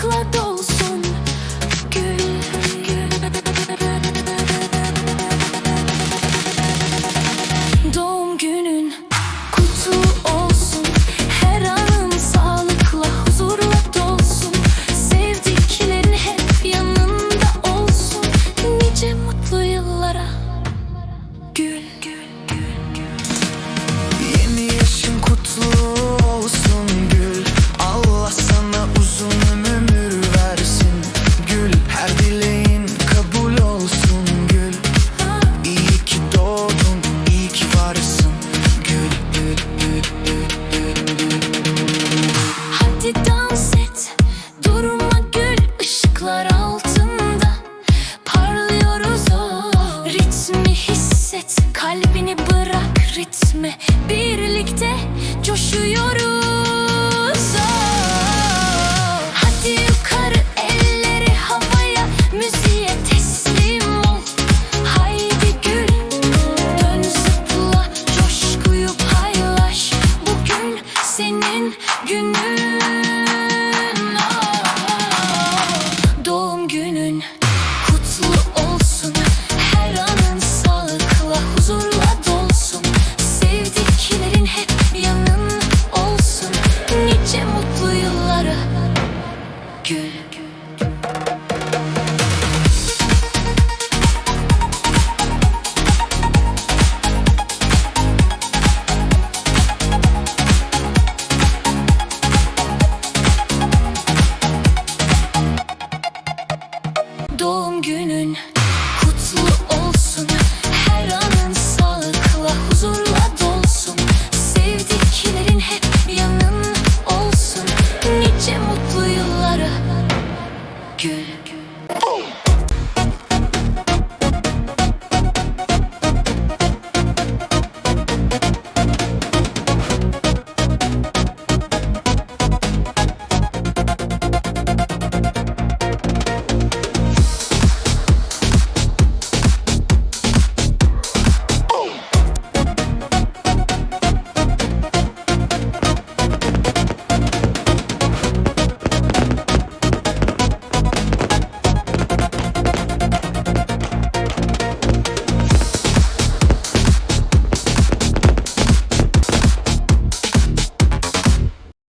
кладу. Kalbini bırak ritme. Birlikte coşuyoruz. Boom!